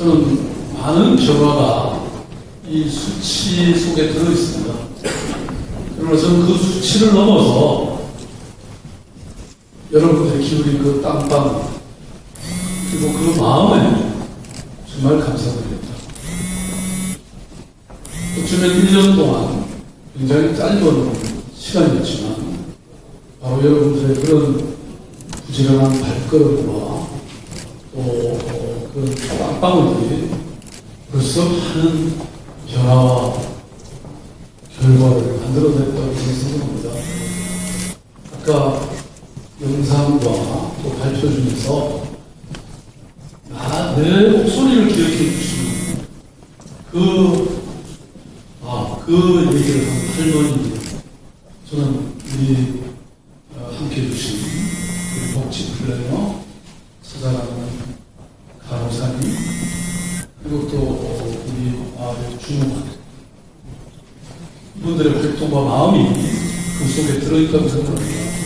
저는 많은 변화가 이 수치 속에 들어 있습니다. 그러나 저는 그 수치를 넘어서 여러분들이 기울인 그 땀방 그리고 그 마음에 정말 감사드립니다. 어쩌면 1년 동안 굉장히 짧은 시간이었지만 바로 여러분들의 그런 부지런한 발걸음과 그런 땀방울들이 벌써 많은 변화와 결과를 만들어냈다고 생각합니다. 아까 영상과 또 발표 중에서 나, 내 목소리를 기억해 주시는 그, 아, 그 얘기를 한 할머니, 저는 우리 어, 함께 해주신 복지 플래너, 찾아가는 그리고 또 우리 아, 주무관, 이분들의 활동과 마음이 그 속에 들어있다고 생각합니다.